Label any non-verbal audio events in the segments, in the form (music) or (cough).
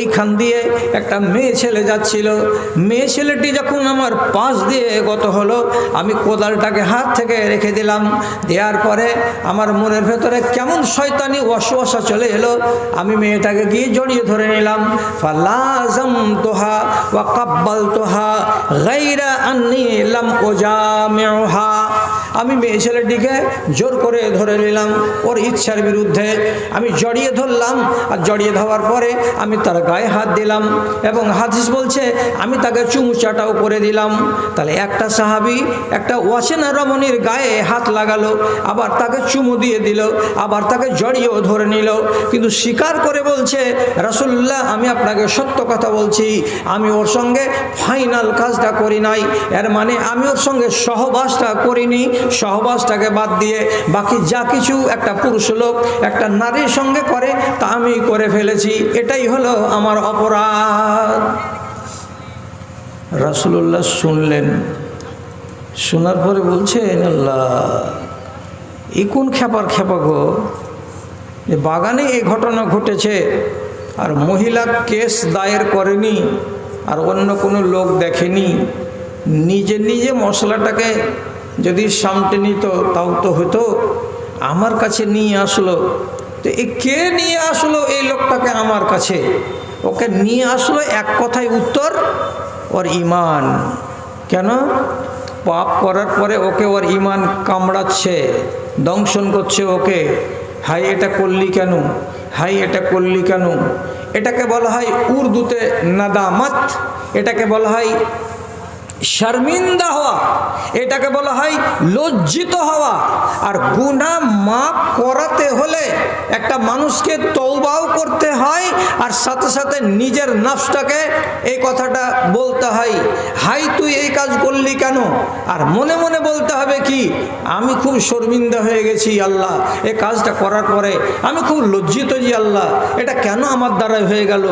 ওইখান দিয়ে একটা মেয়ে ছেলে যাচ্ছিল। মেয়ে ছেলেটি যখন আমার পাশ দিয়ে গত হলো, আমি কোদালটাকে হাত থেকে রেখে দিলাম। দেওয়ার পরে আমার মনের ভেতরে কেমন শয়তানি অশুয়াশা চলে এলো। আমি মেয়েটাকে গিয়ে জড়িয়ে ধরে নিলাম। ফালাজম তোহা ওয়া কাব্বাল তোহা গাইরা আন্নি লাম ওজামেহা আমি মেয়ে ছেলেটিকে জোর করে ধরে নিলাম ওর ইচ্ছার বিরুদ্ধে। আমি জড়িয়ে ধরলাম আর জড়িয়ে ধরার পরে আমি তার গায়ে হাত দিলাম এবং হাদিস বলছে, আমি তাকে চুমু চাটাও করে দিলাম। তাহলে একটা সাহাবি একটা ওয়াসেনা রমণীর গায়ে হাত লাগালো, আবার তাকে চুমু দিয়ে দিল, আবার তাকে জড়িয়েও ধরে নিল। কিন্তু স্বীকার করে বলছে রাসুল্লাহ আমি আপনাকে সত্য কথা বলছি, আমি ওর সঙ্গে ফাইনাল কাজটা করি নাই। এর মানে আমি ওর সঙ্গে সহবাসটা করিনি। সহবাসটাকে বাদ দিয়ে বাকি যা কিছু একটা পুরুষ লোক একটা নারীর সঙ্গে করে তা আমি করে ফেলেছি। এটাই হলো আমার অপরাধ। রাসুল্লাহ শুনলেন। শোনার পরে বলছেন আল্লাহ এই কোন খেপার খেপা গো? বাগানে এই ঘটনা ঘটেছে আর মহিলা কেস দায়ের করেনি আর অন্য কোনো লোক দেখেনি। নিজে নিজে মশলাটাকে যদি সামটে নিত, তাও তো হতো আমার কাছে নিয়ে আসলো। তো এ কে নিয়ে আসলো এই লোকটাকে আমার কাছে? ওকে নিয়ে আসলো এক কথায় উত্তর, ওর ইমান। কেন? পাপ করার পরে ওকে ওর ইমান কামড়াচ্ছে, দংশন করছে ওকে। হাই এটা করলি কেন? হাই এটা করলি কেন? এটাকে বলা হয় উর্দুতে নাদামাত, এটাকে বলা হয় শর্মিন্দা হওয়া, এটাকে বলা হয় লজ্জিত হওয়া। আর গুণা মাপ করাতে হলে একটা মানুষকে তৌবাও করতে হয়, আর সাথে সাথে নিজের নফসটাকে এই কথাটা বলতে হয়, হাই, তুই এই কাজ করলি কেন? আর মনে মনে বলতে হবে কি, আমি খুব শর্মিন্দা হয়ে গেছি, আল্লাহ এই কাজটা করার পরে আমি খুব লজ্জিত জি, আল্লাহ, এটা কেন আমার দ্বারাই হয়ে গেল?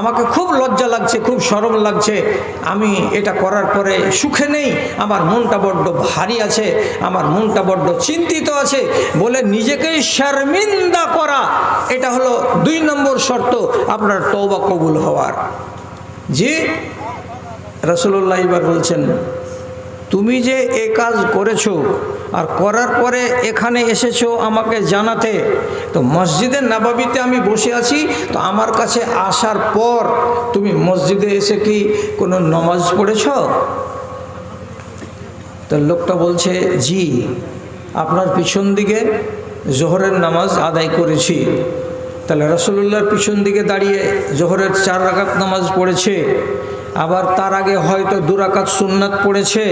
আমাকে খুব লজ্জা লাগছে, খুব সরম লাগছে, আমি এটা করার পরে সুখে নেই। আমার মনটা বড্ড ভারী আছে, আমার মনটা বড্ড চিন্তিত আছে। বলে নিজেকে শর্মিন্দা করা, এটা হলো দুই নম্বর শর্ত আপনার তৌবা কবুল হওয়ার। যে রসুল্লাহ এবার বলছেন তুমি যে এ কাজ করেছ আর করার পরে এখানে এসেছ আমাকে জানাতে, তো মসজিদে নাবাবিতে আমি বসে আছি, তো আমার কাছে আসার পর তুমি মসজিদে এসে কি কোনো নমাজ পড়েছ? তো লোকটা বলছে, জি, আপনার পিছন দিকে জোহরের নামাজ আদায় করেছি। তাহলে রসুল্লাহর পিছন দিকে দাঁড়িয়ে জোহরের চার রাকাত নামাজ পড়েছে। আবার তার আগে হয়তো দুরাকাত সুন্নাত পড়েছে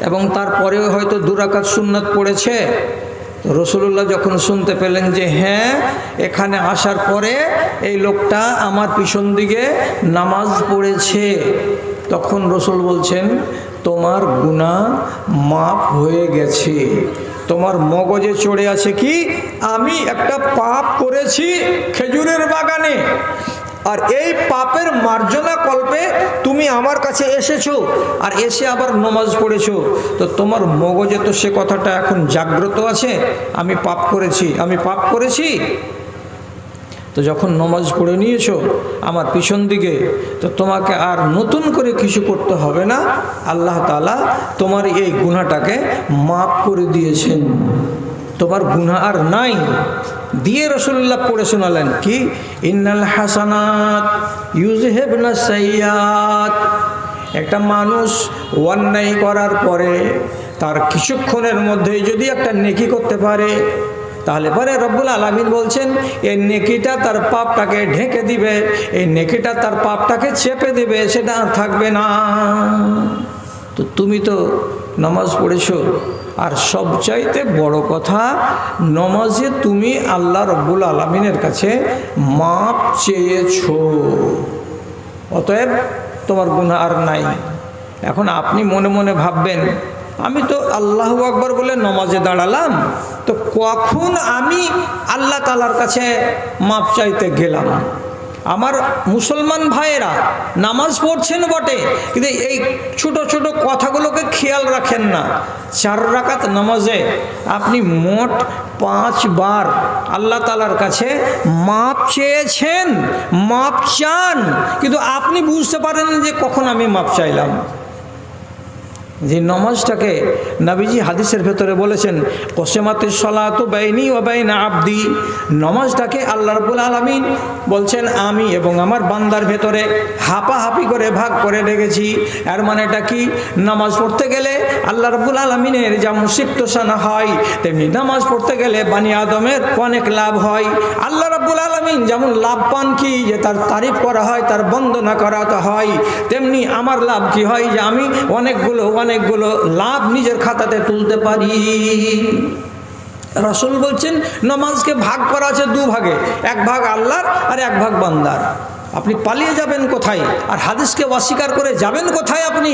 এবং তারপরেও হয়তো দুরাকাত সুন্নাত পড়েছে। রসুল্লাহ যখন শুনতে পেলেন যে হ্যাঁ এখানে আসার পরে এই লোকটা আমার পিছন দিকে নামাজ পড়েছে, তখন রসুল বলছেন, তোমার গুণা মাপ হয়ে গেছে। তোমার মগজে চড়ে আছে কি? আমি একটা পাপ করেছি খেজুরের বাগানে। আর এই পাপের মার্জনা কল্পে তুমি আমার কাছে এসেছ আর এসে আবার নমাজ পড়েছো। তো তোমার মগজে তো সে কথাটা এখন জাগ্রত আছে, আমি পাপ করেছি, আমি পাপ করেছি? তো যখন নমাজ পড়ে নিয়েছো আমার পিছন দিকে, তো তোমাকে আর নতুন করে কিছু করতে হবে না। আল্লাহ তালা তোমার এই গুনাটাকে মাফ করে দিয়েছেন। তোমার গুণা আর নাই। দিয়ে রসুল্লাহ পড়ে শোনালেন, কি? ইন্নাল হাসানাত ইউজহেব না সাইয়াত একটা মানুষ অন্যায় করার পরে তার কিছুক্ষণের মধ্যেই যদি একটা নেকি করতে পারে, তাহলে পরে রব্বুল আলমিন বলছেন, এই নেকিটা তার পাপটাকে ঢেকে দিবে, এই নেকিটা তার পাপটাকে চেপে দিবে, সেটা থাকবে না। তো তুমি তো নামাজ পড়েছো আর সবচাইতে বড় কথা, নমাজে তুমি আল্লাহ রব্বুল আলমিনের কাছে মাপ চেয়েছো। অতএব তোমার গুণা আর নাই। এখন আপনি মনে মনে ভাববেন, আমি তো আল্লাহ আকবর বলে নমাজে দাঁড়ালাম, তো কখন আমি আল্লাহ তালার কাছে মাপ চাইতে গেলাম? আমার মুসলমান ভাইয়েরা, নামাজ পড়ছেন বটে, কিন্তু এই ছোট ছোট কথাগুলোকে খেয়াল রাখেন না। চার রাকাত নামাজে আপনি মোট পাঁচবার আল্লাহ তালার কাছে মাপ চেয়েছেন, মাপ চান, কিন্তু আপনি বুঝতে পারেন যে কখন আমি মাপ চাইলাম। যে নমাজটাকে নাবিজি হাদিসের ভেতরে বলেছেন, কোসেমাতে সলাত বেইনি ও বেইন আবদি। নমাজটাকে আল্লাহ রবুল আলমিন বলছেন, আমি এবং আমার বান্দার ভেতরে হাপাহাপি করে ভাগ করে রেখেছি। এর মানেটা কি? নামাজ পড়তে গেলে আল্লাহ রবুল আলমিনের যেমন সিপ্তসানা হয়, তেমনি নামাজ পড়তে গেলে বানি আদমের অনেক লাভ হয়। আল্লাহ রব্বুল আলমিন যেমন লাভ পান কি, যে তার তারিফ করা হয়, তার বন্দনা করাতে হয়, তেমনি আমার লাভ কি হয় যে আমি অনেকগুলো অনেকগুলো লাভ নিজের খাতাতে তুলতে পারি। রসুল বলছেন, নমাজকে ভাগ করা আছে দু ভাগে এক ভাগ আল্লাহর আর এক ভাগ বান্দার। আপনি পালিয়ে যাবেন কোথায়? আর হাদিসকে অস্বীকার করে যাবেন কোথায় আপনি?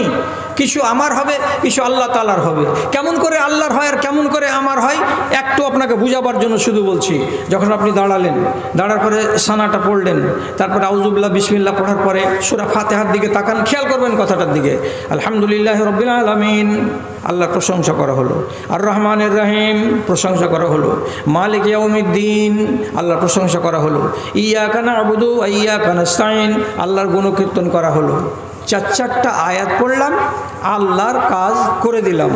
কিছু আমার হবে, কিছু আল্লাহ তালার হবে। কেমন করে আল্লাহর হয় আর কেমন করে আমার হয়, একটু আপনাকে বুঝাবার জন্য শুধু বলছি। যখন আপনি দাঁড়ালেন, দাঁড়ার পরে সানাটা পড়লেন, তারপরে আউজুবিল্লাহ বিসমিল্লা পড়ার পরে সুরা ফাতেহার দিকে তাকান, খেয়াল করবেন কথাটার দিকে। আলহামদুলিল্লাহ রবিল আলমিন। আল্লাহর প্রশংসা করা হলো। আর রহমানের রাহিম প্রশংসা করা হলো। মালিক ইয়াউমিদ্দিন আল্লাহর প্রশংসা করা হলো। ইয়া কানা আবুদু ইয়া কানাস্তাইন আল্লাহর গুণকীর্তন করা হলো। চার চারটা আয়াত পড়লাম, আল্লাহর কাজ করে দিলাম।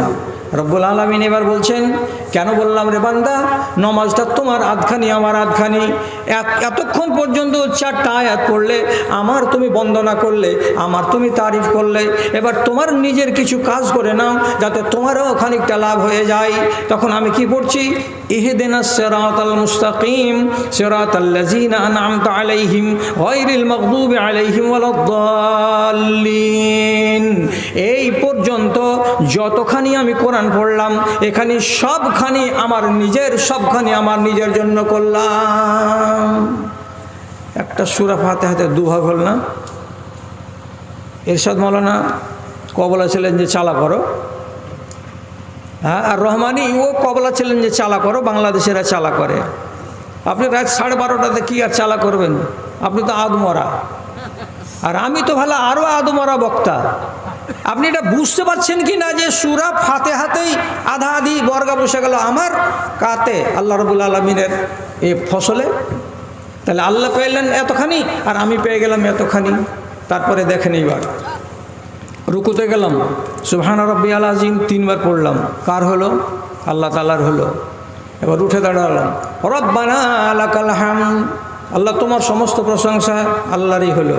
রব্বুল আলমিন এবার বলছেন, কেন বললাম রে বান্দা? নমাজটা তোমার আধখানি, আমার আধখানি। এত- এতক্ষণ পর্যন্ত চারটা আয়াত পড়লে, আমার তুমি বন্দনা করলে, আমার তুমি তারিফ করলে, এবার তোমার নিজের কিছু কাজ করে নাও, যাতে তোমারও খানিকটা লাভ হয়ে যায়। তখন আমি কি পড়ছি? ইহদিনা সিরাত আল মুস্তাকিম আল্লাযিনা আনআমতা আলাইহিম গায়রিল মাগদুবি আলাইহিম এই পর্যন্ত যতখানি আমি কোরআন পড়লাম এখানে সবখানি আমার নিজের, সবখানি আমার নিজের জন্য করলাম। একটা সুরা হাতে হাতে দুভাগ হল না? এরশাদ মৌলানা কবলা ছিলেন যে, চালা করো। হ্যাঁ আর রহমানি, ও কবলা ছিলেন যে, চালা করো, বাংলাদেশেরা চালা করে। আপনি রাত সাড়ে বারোটাতে কী আর চালা করবেন? আপনি তো আদমরা। আর আমি তো ভালো আরও আদমরা বক্তা। আপনি এটা বুঝতে পারছেন কি না যে সুরা ফাতে হাতেই আধা আধি বর্গা বসে গেল আমার কাতে আল্লাহ রবুল আলমিনের এ ফসলে? তাহলে আল্লাহ পেলেন এতখানি আর আমি পেয়ে গেলাম এতখানি। তারপরে দেখেন এইবার। রুকুতে গেলাম। সুবহান রব্বি আল আজিম তিনবার পড়লাম। কার হলো? আল্লাহ তালার হলো। এবার উঠে দাঁড়ালাম। রব্বানা আলাকাল হাম আল্লাহ তোমার সমস্ত প্রশংসা আল্লাহরই হলো।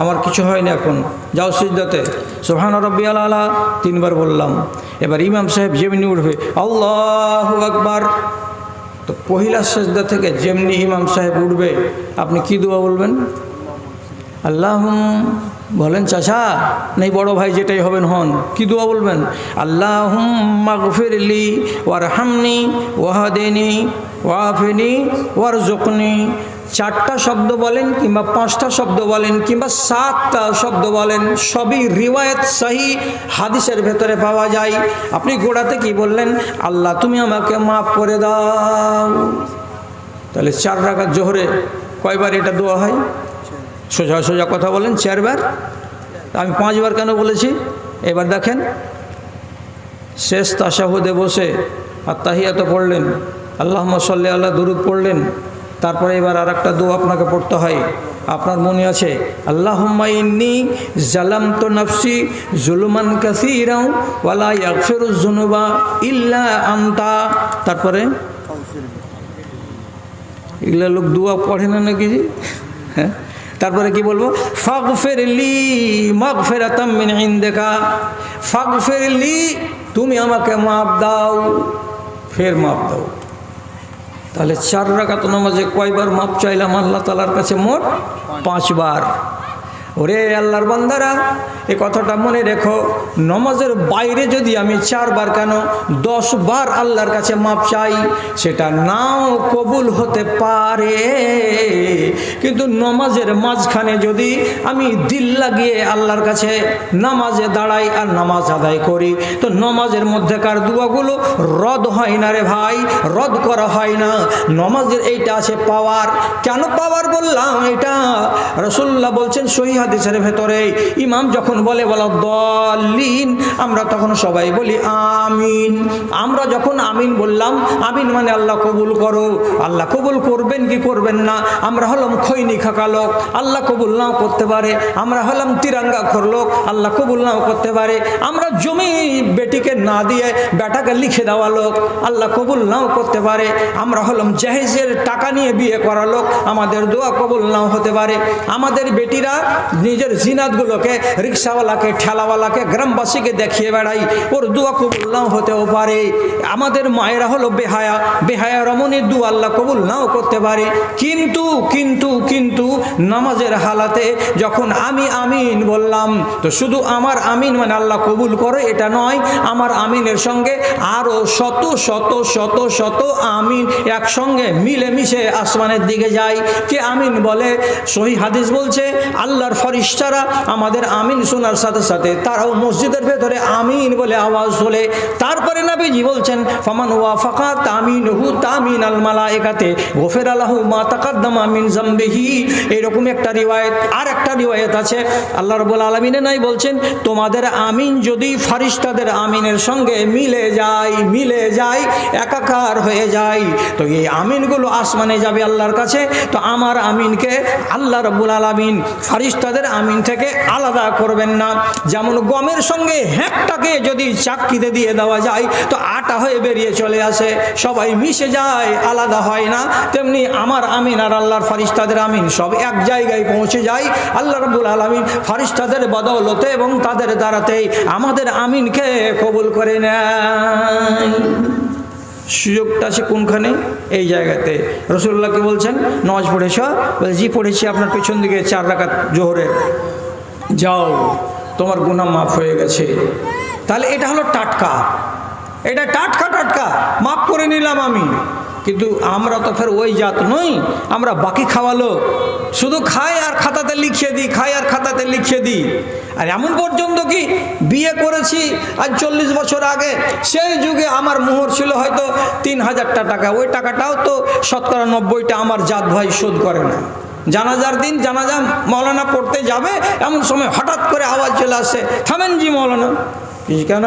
আমার কিছু হয়নি এখন, যাও সিজদাতে। সোহান রব্বি আল, তিনবার বললাম। এবার ইমাম সাহেব যেমনি উঠবে, আল্লাহ আকবার। তো পহিলা সেজদা থেকে যেমনি ইমাম সাহেব উঠবে, আপনি কি দোয়া বলবেন? আল্লাহ বলেন, চাচা, নেই বড় ভাই যেটাই হবেন হন, কি দোয়া বলবেন? আল্লাহ মাগফিরলি ওয়ার হামনি ওয়াহাদেনি ওয়াফিনি ওয়ার জকনি চারটা শব্দ বলেন কিংবা পাঁচটা শব্দ বলেন কিংবা সাতটা শব্দ বলেন, সবই রিওয়ায়ত সাহি, হাদিসের ভেতরে পাওয়া যায়। আপনি গোড়াতে কি বললেন? আল্লাহ, তুমি আমাকে মাফ করে দাও। তাহলে চার রাখার জোহরে কয়বার এটা দোয়া হয়? সোজা সোজা কথা বলেন, চারবার। আমি পাঁচবার কেন বলেছি? এবার দেখেন, শেষ তাসাহুদে বসে আর তাহিয়াত পড়লেন আল্লাহ সাল্লি আল্লাহ দুরুদ পড়লেন তারপরে এবার আর একটা দোয়া আপনাকে পড়তে হয়। আপনার মনে আছে আল্লাহ ইন্নি জালাম তো নফসি জুলুমান কাসিরাও ওয়ালা ইয়াগফিরুজ জুনুবা ইল্লা আন্তা। তারপরে? এগুলো লোক দোয়া পড়ে না নাকি? হ্যাঁ? তারপরে কি বলব? ফাগ ফেরলি মগ ফেরাতাম মিন ইন্দেকা। ফাগ ফেরলি তুমি আমাকে মাপ দাও। ফের মাপ দাও। তাহলে চার রাকাত নামাজে কয়বার মাপ চাইলাম? আল্লাহ তালার কাছে মোট পাঁচবার। ওরে আল্লাহর বান্দারা, এ কথাটা মনে রেখো, নমাজের বাইরে যদি আমি চারবার কেন দশ বার আল্লাহর কাছে মাপ চাই, সেটা নাও কবুল হতে পারে। কিন্তু নমাজের মাঝখানে যদি আমি দিল লাগিয়ে আল্লাহর কাছে নামাজে দাঁড়াই আর নামাজ আদায় করি, তো নমাজের মধ্যেকার দুয়াগুলো রদ হয় না রে ভাই, রদ করা হয় না। নমাজের এইটা আছে পাওয়ার। কেন পাওয়ার বললাম এটা? রসুল্লাহ বলছেন সহি হাদিসের ভেতরে ইমাম যখন বলে বলা দলিন আমরা তখন সবাই বলি, আমিন আমরা যখন আমিন বললাম, আমিন মানে আল্লাহ কবুল করো। আল্লাহ কবুল করবেন কি করবেন না? আমরা হলাম খৈনি খাকা লোক, আল্লাহ কবুল নাও করতে পারে। আমরা হলাম তিরাঙ্গা খোর লোক, আল্লাহ কবুল নাও করতে পারে। আমরা জমি বেটিকে না দিয়ে বেটাকে লিখে দেওয়া লোক, আল্লাহ কবুল নাও করতে পারে। আমরা হলাম জাহেজের টাকা নিয়ে বিয়ে করা লোক, আমাদের দোয়া কবুল নাও হতে পারে। আমাদের বেটিরা নিজের জিনাতগুলোকে রিক্সাওয়ালাকে, ঠেলাওয়ালাকে, গ্রামবাসীকে দেখিয়ে বেড়াই। ওর দোয়া কবুল নাও হতেও পারে। আমাদের মায়েরা হলো বেহায়া। বেহায়া রমণীর দু আল্লাহ কবুল নাও করতে পারে। কিন্তু কিন্তু কিন্তু নামাজের হালাতে যখন আমি আমিন বললাম, তো শুধু আমার আমিন মানে আল্লাহ কবুল করে, এটা নয়, আমার আমিনের সঙ্গে আরও শত শত শত শত আমিন একসঙ্গে মিলেমিশে আসমানের দিকে যায়। কে আমিন বলে? সহি হাদিস বলছে, আল্লাহর ফরিস্তারা আমাদের আমিন শোনার সাথে সাথে তারাও মসজিদের ভেতরে আমিন বলে আওয়াজ তোলে। তারপরে নাবিজি বলছেন, ফমান ওয়া ফাকা তামিন হু তামিন আল মালায়েকাতে, গোফের আলাহু মা তাকাদ্দাম আমিন জাম্বিহি। এরকম একটা রিওয়ায়ত আর একটা রিওয়ায়ত আছে। আল্লাহ রবুল আলমিনে নাই বলছেন, তোমাদের আমিন যদি ফারিস্তাদের আমিনের সঙ্গে মিলে যায় মিলে যায়, একাকার হয়ে যায়, তো এই আমিনগুলো আসমানে যাবে আল্লাহর কাছে। তো আমার আমিনকে আল্লাহ রব্বুল আলমিন ফারিস্তাদের আমিন থেকে আলাদা করবেন না। যেমন গমের সঙ্গে হ্যাঁকটাকে যদি চাকরিতে দিয়ে দেওয়া যায়, তো আটা হয়ে বেরিয়ে চলে আসে। সবাই মিশে যায়, আলাদা হয় না। তেমনি আমার আমিন আর আল্লাহর ফারিস্তাদের আমিন সব এক জায়গায় পৌঁছে যায়। আল্লাহ রব্বুল আলমিন ফারিস্তাদের বদৌলতে এবং তাদের দ্বারাতেই আমাদের আমিনকে কবুল করে নেয় সুযোগটা আছে কোনখানে? এই জায়গাতে। রসুল্লাহকে বলছেন? নজ পড়েছ? জি, পড়েছি। আপনার পেছন দিকে চার রাকাত জোহরের। যাও, তোমার গুণা মাফ হয়ে গেছে। তাহলে এটা হলো টাটকা। এটা টাটকা টাটকা মাফ করে নিলাম আমি। কিন্তু আমরা তো ফের ওই জাত নই, আমরা বাকি খাওয়ালো শুধু খাই আর খাতাতে লিখিয়ে দিই, খাই আর খাতাতে লিখিয়ে দিই। আর এমন পর্যন্ত কি বিয়ে করেছি, আজ চল্লিশ বছর আগে, সেই যুগে আমার মোহর ছিল হয়তো তিন হাজারটা টাকা। ওই টাকাটাও তো শতকরা নব্বইটা আমার জাত ভাই শোধ করে না। জানাজার দিন জানাজা মৌলানা পড়তে যাবে, এমন সময় হঠাৎ করে আওয়াজ চলে আসে, থামেন জি মৌলানা। কেন?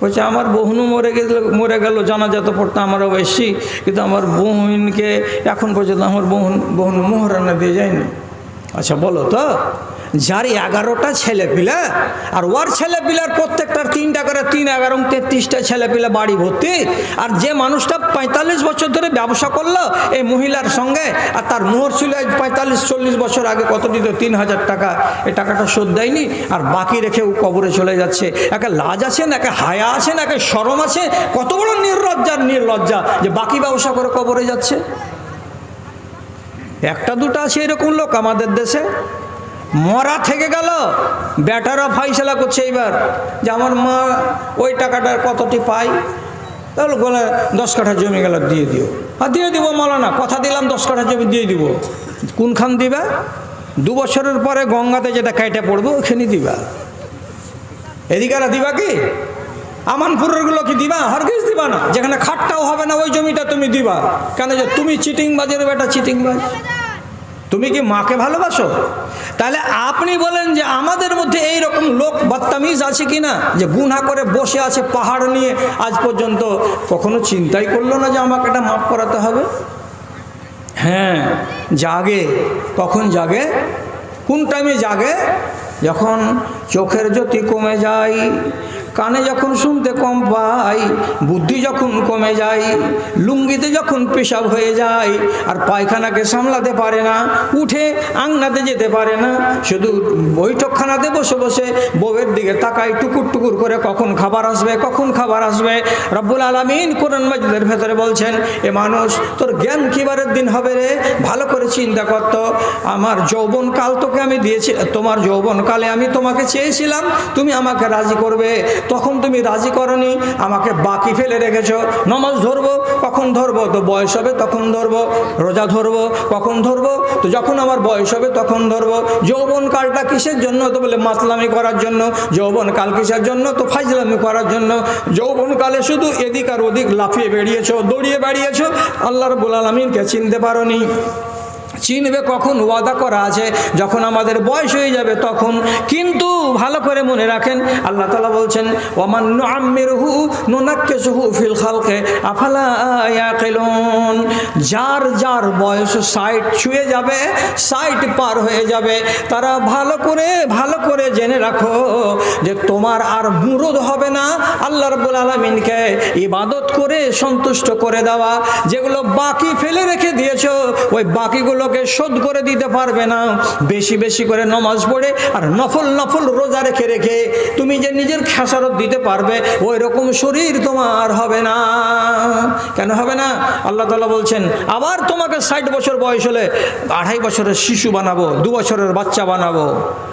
বলছে, আমার বহুনু মরে গেল মরে গেল, জানাজা তো পড়তে আমারও বেশি, কিন্তু আমার বোনকে এখন পর্যন্ত আমার বোন বোন মোহরানা দিয়ে যায়নি। আচ্ছা বলো তো। যার এগারোটা ছেলে পিলা আর ওর ছেলে পিলার প্রত্যেকটার তিনটা করে তিন, এগারো তেত্রিশটা ছেলে পিলা বাড়ি ভর্তি। আর যে মানুষটা পঁয়তাল্লিশ বছর ধরে ব্যবসা করল, এই মহিলার সঙ্গে, আর তার মোহর ছিল পঁয়তাল্লিশ, চল্লিশ বছর আগে কত দিত? তিন হাজার টাকা। এই টাকাটা শোধ দেয়নি, আর বাকি রেখে ও কবরে চলে যাচ্ছে। একে লাজ আছে না, একে হায়া আছে না, একে সরম আছে? কত বড় নির্লজ্জার নির্লজ্জা যে বাকি ব্যবসা করে কবরে যাচ্ছে। একটা, দুটো আছে এরকম লোক আমাদের দেশে। মরা থেকে গেল বেটারা ফাইসলা করছে এইবার। যে আমার মা ওই টাকাটার কতটি পাই তাহলে বলে, দশ কাঠা জমি গেল, দিয়ে দিও। আর দিয়ে দিব মলানা, কথা দিলাম, দশ কাঠা জমি দিয়ে দিব। কোনখান দিবা? দু বছরের পরে গঙ্গাতে যেটা কেটে পড়ব, ওখানে দিবা। এদিকারা দিবা কি? আমানপুরেরগুলো কি দিবা? হরগিজ দিবা না? যেখানে খাটটাও হবে না, ওই জমিটা তুমি দিবা। কেন যে তুমি চিটিং বাজের বেটা চিটিং বাজ তুমি কি মাকে ভালোবাসো? তাহলে আপনি বলেন যে আমাদের মধ্যে এই রকম লোক বদতামিজ আছে কি না যে গুনা করে বসে আছে পাহাড় নিয়ে আজ পর্যন্ত কখনো চিন্তাই করল না যে আমাকে এটা মাফ করাতে হবে? হ্যাঁ জাগে। কখন জাগে? কোন টাইমে জাগে? যখন চোখের জ্যোতি কমে যায় কানে যখন শুনতে কম পাই, বুদ্ধি যখন কমে যায়, লুঙ্গিতে যখন পেশাব হয়ে যায়, আর পায়খানাকে সামলাতে পারে না, উঠে আংনাতে যেতে পারে না, শুধু বৈঠকখানাতে বসে বসে বউয়ের দিকে তাকাই টুকুর টুকুর করে কখন খাবার আসবে, কখন খাবার আসবে। রব্বুল আলমিন কোরআন মাজিদের ভেতরে বলছেন, এ মানুষ, তোর জ্ঞান কিবারের দিন হবে রে? ভালো করে চিন্তা করত আমার যৌবন কাল তোকে আমি দিয়েছি, তোমার যৌবন কালে আমি তোমাকে চেয়েছিলাম, তুমি আমাকে রাজি করবে। তখন তুমি রাজি করনি, আমাকে বাকি ফেলে রেখেছো। নমাজ ধরবো, কখন ধরবো? তো বয়স হবে, তখন ধরবো। রোজা ধরবো, কখন ধরবো? তো যখন আমার বয়স হবে, তখন ধরবো। যৌবন কালটা কিসের জন্য? তো বলে মাতলামি করার জন্য। যৌবন কাল কিসের জন্য? তো ফাইজলামি করার জন্য। যৌবন কালে শুধু এদিক আর ওদিক লাফিয়ে বেরিয়েছো দৌড়িয়ে বেরিয়েছো আল্লাহ রবুল আলমিনকে চিনতে পারোনি। চিনবে কখন ওয়াদা করা আছে, যখন আমাদের বয়স হয়ে যাবে তখন। কিন্তু ভালো করে মনে রাখেন, আল্লাহ তালা বলছেন ওমান আম্মিরহু নুনাক্কেসহু ফিল খালকে আফালা যার যার বয়স সাইট ছুঁয়ে যাবে সাইট পার হয়ে যাবে। তারা ভালো করে ভালো করে জেনে রাখো যে তোমার আর মুরদ হবে না আল্লাহ রব্বুল আলমিনকে। ইবাদত করে, সন্তুষ্ট করে দেওয়া। যেগুলো বাকি ফেলে রেখে দিয়েছ, ওই বাকিগুলোকে শোধ করে দিতে পারবে না। বেশি বেশি করে নমাজ পড়ে আর নফল নফল রোজা রেখে রেখে তুমি যে নিজের খেসারত দিতে পারবে ওই রকম শরীর তোমার হবে না। কেন হবে না? আল্লাহ তালা বলছেন, আবার তোমাকে ষাট বছর বয়স হলে আড়াই বছরের শিশু বানাবো, দু বছরের বাচ্চা বানাবো।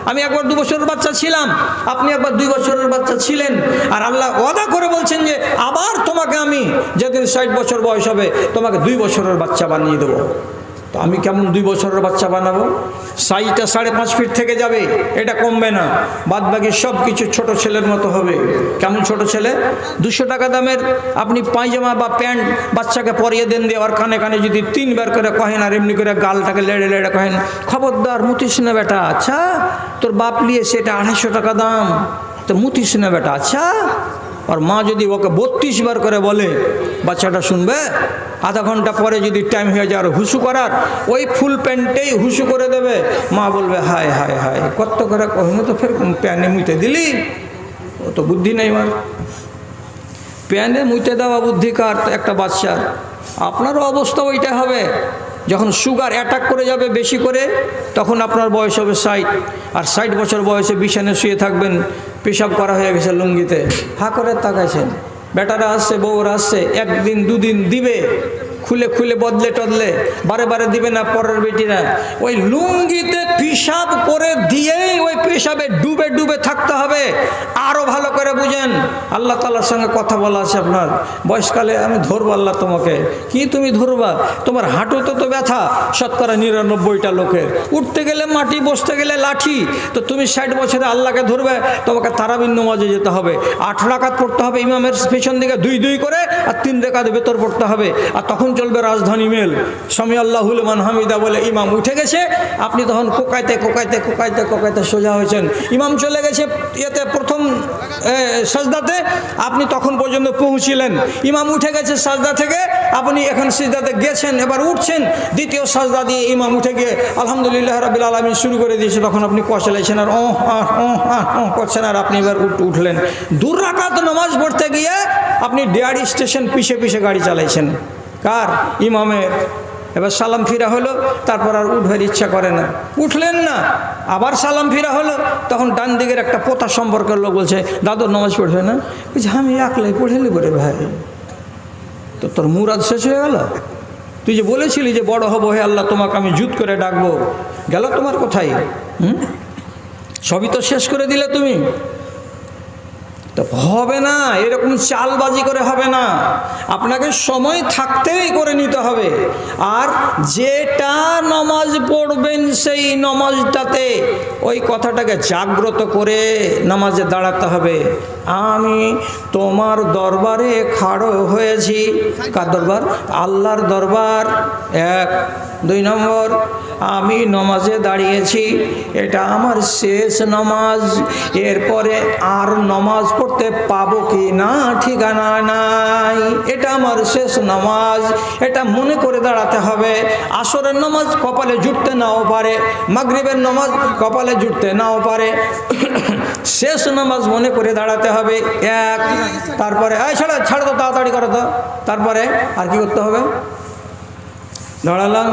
আমি একবার দু বছরের বাচ্চা ছিলাম, আপনি একবার দুই বছরের বাচ্চা ছিলেন। আর আল্লাহ ওয়াদা করে বলছেন যে, আবার তোমাকে আমি যেদিন ষাট বছর বয়স হবে, তোমাকে দুই বছরের বাচ্চা বানিয়ে দেবো। তো আমি কেমন দুই বছরের বাচ্চা বানাবো? সাইজটা সাড়ে পাঁচ ফিট থেকে যাবে, এটা কমবে না। বাদ বাকি সব কিছু ছোটো ছেলের মতো হবে। কেমন ছোট ছেলে? দুশো টাকা দামের আপনি পায়জামা বা প্যান্ট বাচ্চাকে পরিয়ে দেন দিয়ে আর কানে কানে যদি তিনবার করে কহেন আর এমনি করে গালটাকে লেড়ে লেড়ে কহেন, খবরদার, মুতিস না বেটা আচ্ছা? তোর বাপ নিয়ে সেটা আড়াইশো টাকা দাম। তো মুতিস না বেটা আচ্ছা? আর মা যদি ওকে বত্রিশ বার করে বলে, বাচ্চাটা শুনবে, আধা ঘণ্টা পরে যদি টাইম হয়ে যায় আর হুসু করার, ওই ফুল প্যান্টেই হুসু করে দেবে। মা বলবে, হায় হায় হায়, কত করে কহিনি তো ফের প্যানে মুইতে দিলি। ও তো বুদ্ধি নেই আমার। প্যানে মুইতে দেওয়া বুদ্ধি কার? একটা বাচ্চার। আপনারও অবস্থা ওইটা হবে। যখন সুগার অ্যাটাক করে যাবে বেশি করে, তখন আপনার বয়স হবে ষাট। আর ষাট বছর বয়সে বিছানে শুয়ে থাকবেন, পেশাব করা হয়ে গেছে লুঙ্গিতে। হা করে তাকাইছেন। বেটারা আসছে, বউরা আসছে, একদিন দুদিন দিবে। খুলে খুলে বদলে টদলে, বারে বারে দিবে না পরের বেটিরা। ওই লুঙ্গিতে পিসাব করে দিয়েই ওই পেশাবে ডুবে ডুবে থাকতে হবে। আরও ভালো করে বুঝেন। আল্লাহ তালার সঙ্গে কথা বলা আছে আপনার। বয়সকালে আমি ধরবো আল্লাহ তোমাকে। কি তুমি ধরবা? তোমার হাঁটুতে তো ব্যথা। শতকরা নিরানব্বইটা লোকের। উঠতে গেলে মাটি, বসতে গেলে লাঠি। তো তুমি ষাট বছরে আল্লাহকে ধরবে, তোমাকে তারাবিন নমাজে যেতে হবে। আট রাকাত পড়তে হবে ইমামের পেছন দিকে দুই দুই করে, আর তিন রেখাত ভেতর পড়তে হবে। আর তখন চলবে রাজধানী মেল। স্বামী আল্লাহুল মান হামিদা বলে ইমাম উঠে গেছে। আপনি তখন কোকাইতে কোকাইতে কোকাইতে কোকাইতে সোজা হয়েছেন। ইমাম চলে গেছে ইয়েতে প্রথম সাজদাতে। আপনি তখন পর্যন্ত পৌঁছিলেন। ইমাম উঠে গেছে সাজদা থেকে। আপনি এখন সিজদাতে গেছেন, এবার উঠছেন। দ্বিতীয় সাজদা দিয়ে ইমাম উঠে গিয়ে আলহামদুলিল্লাহ রাবিল আলমী শুরু করে দিয়েছে। তখন আপনি কষালাইছেন আর ও আহ আহ করছেন আর আপনি এবার উঠ, উঠলেন। দূর রাকাত নামাজ পড়তে গিয়ে আপনি ডেয়ারি স্টেশন পিছে পিছে গাড়ি চালাইছেন। কার? ইমামের। এবার সালাম ফিরা হলো, তারপর আর উঠবার ইচ্ছা করে না। উঠলেন না, আবার সালাম ফিরা হলো, তখন ডান দিকের একটা পোতা সম্পর্কের লোক বলছে, দাদু, নামাজ পড়বে না? বলছে, আমি একলাই পড়ে নিব রে ভাই। তো তোর মুরাদ শেষ হয়ে গেল? তুই যে বলেছিলি যে বড় হব হে আল্লাহ, তোমাকে আমি জুত করে ডাকবো। গেল তোমার কোথায়? হুম? সবই তো শেষ করে দিলে তুমি। তো হবে না, এরকম চালবাজি করে হবে না। আপনাকে সময় থাকতেই করে নিতে হবে। আর যেটা নমাজ পড়বেন সেই নমাজটাতে ওই কথাটাকে জাগ্রত করে নামাজে দাঁড়াতে হবে। আমি তোমার দরবারে খাড়ো হয়েছি। কার দরবার? আল্লাহর দরবার। এক, দুই নম্বর। আমি নমাজে দাঁড়িয়েছি, এটা আমার শেষ নমাজ। এরপরে আর নমাজ পড়তে পাবো কি না, ঠিকানা নাই। এটা আমার শেষ নামাজ, এটা মনে করে দাঁড়াতে হবে। আসরের নামাজ কপালে জুটতে নাও পারে, মাগরিবের নামাজ কপালে জুটতে নাও পারে। (coughs) শেষ নামাজ মনে করে দাঁড়াতে হবে, এক। তারপরে, এই ছাড়ো ছাড়ো তো, তাড়াতাড়ি করো তো। তারপরে আর কি করতে হবে? দাঁড়ালাম।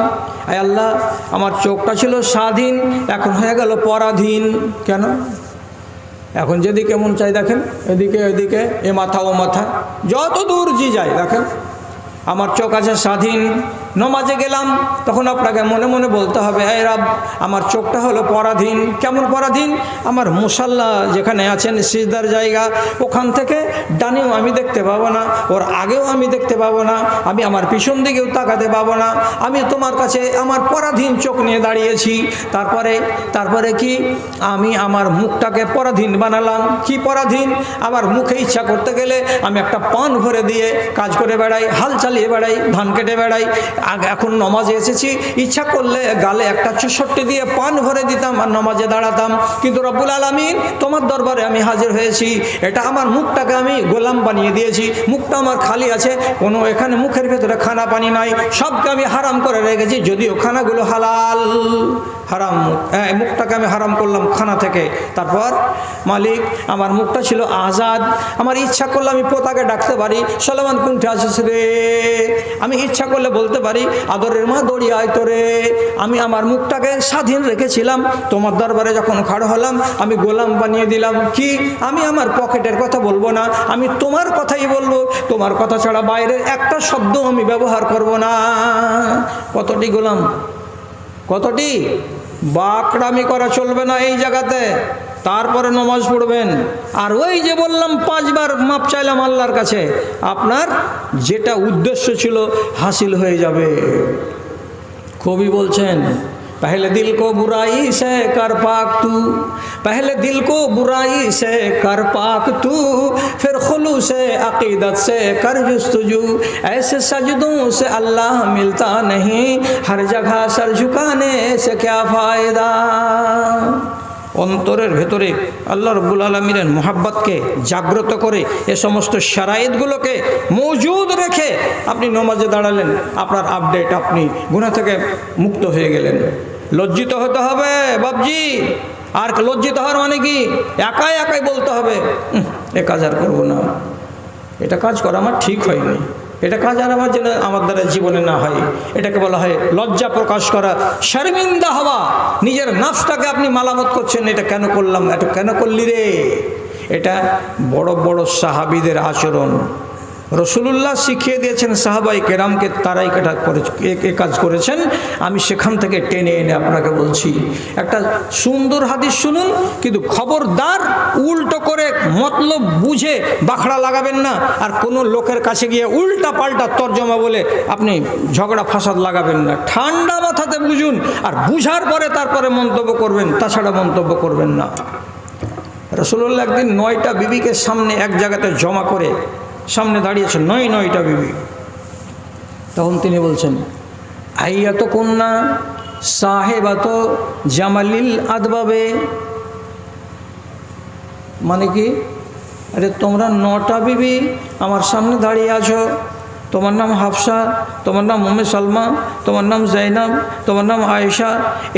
আয় আল্লাহ, আমার চোখটা ছিল স্বাধীন, এখন হয়ে গেল পরাধীন। কেন? এখন যেদিকে মন চাই দেখেন, এদিকে এদিকে এ মাথা, ও মাথা। যত দূর জি যায়, দেখেন। আমার চোখ আছে স্বাধীন নমাজে গেলাম, তখন আপনাকে মনে মনে বলতে হবে এই রাব, আমার চোখটা হলো পরাধীন। কেমন পরাধীন? আমার মুসাল্লা যেখানে আছেন, সিজদার জায়গা, ওখান থেকে ডানেও আমি দেখতে পাবো না, ওর আগেও আমি দেখতে পাবো না, আমি আমার পিছন দিকেও তাকাতে পাবো না, আমি তোমার কাছে আমার পরাধীন চোখ নিয়ে দাঁড়িয়েছি। তারপরে তারপরে কি? আমি আমার মুখটাকে পরাধীন বানালাম। কি পরাধীন? আমার মুখে ইচ্ছা করতে গেলে আমি একটা পান ভরে দিয়ে কাজ করে বেড়াই, হাল চালিয়ে বেড়াই, ধান কেটে বেড়াই এখন নমাজে এসেছি। ইচ্ছা করলে গালে একটা চৌষট্টি দিয়ে পান ভরে দিতাম আর নমাজে দাঁড়াতাম। কিন্তু রব্বুল আলমিন তোমার দরবারে আমি হাজির হয়েছি। এটা আমার মুখটাকে আমি গোলাম বানিয়ে দিয়েছি। মুখটা আমার খালি আছে। কোনো এখানে মুখের ভেতরে খানা পানি নাই। সবকে আমি হারাম করে রেখেছি। যদিও খানাগুলো হালাল। হারাম হ্যাঁ মুখটাকে আমি হারাম করলাম খানা থেকে। তারপর, মালিক, আমার মুখটা ছিল আজাদ। আমার ইচ্ছা করলে আমি পোতাকে ডাকতে পারি। সলমান কুণ্ঠে আসিস রে। আমি ইচ্ছা করলে বলতে পারি, আদরের মা দড়ি আয় তোরে। আমি আমার মুখটাকে স্বাধীন রেখেছিলাম। তোমার দরবারে যখন খাড়ো হলাম, আমি গোলাম বানিয়ে দিলাম। কি? আমি আমার পকেটের কথা বলব না। আমি তোমার কথাই বলব। তোমার কথা ছাড়া বাইরের একটা শব্দ আমি ব্যবহার করব না। কতটি গোলাম? কতটি? বাকড়ামি করা চলবে না এই জায়গাতে। তারপরে নমাজ পড়বেন। আর ওই যে বললাম, পাঁচবার মাপ চাইলাম আল্লাহর কাছে, আপনার যেটা উদ্দেশ্য ছিল, হাসিল হয়ে যাবে। কবি বলছেন पहले दिल को बुराई से कर पाक तू पहले दिल को बुराई से कर पाक तू फिर खुलू से अकीदत से कर जस्तजू ऐसे सजदों से अल्लाह मिलता नहीं हर जगह सर झुकाने से क्या फ़ायदा অন্তরের ভেতরে আল্লাহ রব্বুল আলমিনের মোহাব্বতকে জাগ্রত করে এ সমস্ত সারাইদগুলোকে মজুদ রেখে আপনি নমাজে দাঁড়ালেন আপনার আপডেট আপনি গুণা থেকে মুক্ত হয়ে গেলেন লজ্জিত হতে হবে বাবজি আর লজ্জিত হওয়ার মানে কি? একাই একাই বলতে হবে "উম, এ কাজ আর করব না। এটা কাজ করা আমার ঠিক হয়নি। এটা কাজ আর আমার যেন আমার দ্বারা জীবনে না হয়। এটাকে বলা হয় লজ্জা প্রকাশ করা। শর্মিন্দা হওয়া নিজের নাফসটাকে আপনি মালামত করছেন এটা কেন করলাম? এটা কেন করলি রে? এটা বড় বড় সাহাবিদের আচরণ। রসুলুল্লাহ শিখিয়ে দিয়েছেন সাহাবাই কেরামকে তারাই এটা করে, এ কাজ করেছেন। আমি সেখান থেকে টেনে এনে আপনাকে বলছি, একটা সুন্দর হাদিস শুনুন, কিন্তু খবরদার উল্টো করে মতলব বুঝে বাখড়া লাগাবেন না, আর কোনো লোকের কাছে গিয়ে উল্টা পাল্টা তর্জমা বলে আপনি ঝগড়া ফাসাদ লাগাবেন না। ঠান্ডা মাথাতে বুঝুন, আর বুঝার পরে তারপরে মন্তব্য করবেন, তাছাড়া মন্তব্য করবেন না। রসুল্লাহ একদিন নয়টা বিবিকে সামনে এক জায়গাতে জমা করে সামনে দাঁড়িয়েছে নয় নয়টা বিবি। তখন তিনি বলছেন আইয়াত কন্যা সাহেব সাহেবাত জামালিল আদবাবে। মানে কি? আরে, তোমরা নটা বিবি আমার সামনে দাঁড়িয়ে আছো। তোমার নাম হাফসা, তোমার নাম উম্মে সালমা, তোমার নাম জাইনাব, তোমার নাম আয়েশা।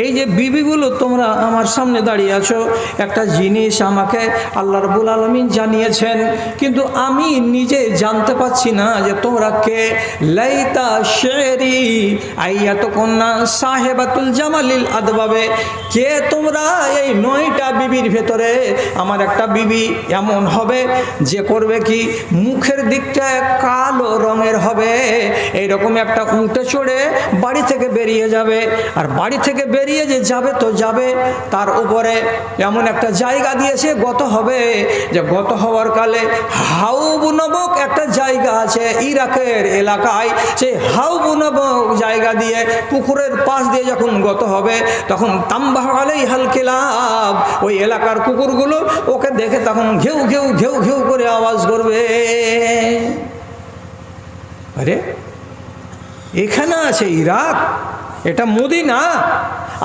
এই যে বিবিগুলো তোমরা আমার সামনে দাঁড়িয়ে আছো, একটা জিনিস আমাকে আল্লাহ রবুল আলমিন জানিয়েছেন, কিন্তু আমি নিজে জানতে পারছি না যে তোমরা কে। লাইতা শেরি আইয়াত কন্যা সাহেবাতুল জামালিল আদবাবে। কে তোমরা এই নয়টা বিবির ভেতরে? আমার একটা বিবি এমন হবে, যে করবে কি? মুখের দিকটা কালো রঙের হবে। এইরকম একটা উঁটে চড়ে বাড়ি থেকে বেরিয়ে যাবে। আর বাড়ি থেকে বেরিয়ে যে যাবে তো যাবে। তার উপরে এমন একটা জায়গা দিয়েছে, গত হবে। যে গত হওয়ার কালে হাউবু নামক একটা জায়গা আছে ইরাকের এলাকায়। সেই হাউবু নামক জায়গা দিয়ে পুকুরের পাশ দিয়ে যখন গত হবে, তখন তাম্বাহ আলাই ওই এলাকার কুকুরগুলো ওকে দেখে তখন ঘেউ ঘেউ ঘেউ ঘেউ করে আওয়াজ করবে। আরে, এখানে আছে ইরাক, এটা মদিনা।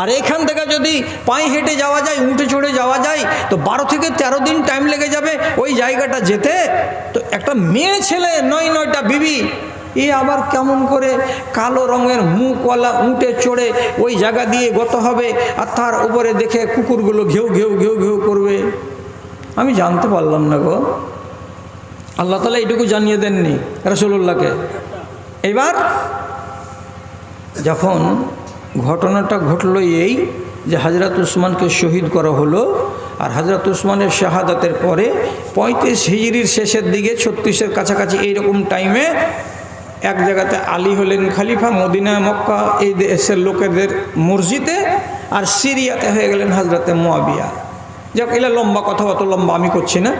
আর এখান থেকে যদি পায়ে হেঁটে যাওয়া যায় উঠে চড়ে যাওয়া যায়, তো বারো থেকে তেরো দিন টাইম লেগে যাবে ওই জায়গাটা যেতে। তো একটা মেয়ে ছেলে, নয় নয়টা বিবি, এ আবার কেমন করে কালো রঙের মুখওয়ালা উঁটে চড়ে ওই জায়গা দিয়ে গত হবে, আর তার উপরে দেখে কুকুরগুলো ঘেউ ঘেউ ঘেউ ঘেউ করবে। আমি জানতে পারলাম না গো। আল্লাহ তালা এটুকু জানিয়ে দেননি রসুল্লাহকে এবার যখন ঘটনাটা ঘটলো এই যে হাজরত উসমানকে শহীদ করা হলো, আর হাজরত উসমানের শাহাদাতের পরে পঁয়ত্রিশ হিজড়ির শেষের দিকে ছত্রিশের কাছাকাছি এইরকম টাইমে এক জায়গাতে আলী হলেন খালিফা, মদিনা, মক্কা, এই দেশের লোকেদের মসজিদে আর সিরিয়াতে হয়ে গেলেন হাজরতে মোয়াবিয়া। যাক এলা লম্বা কথা, অত লম্বা আমি করছি না।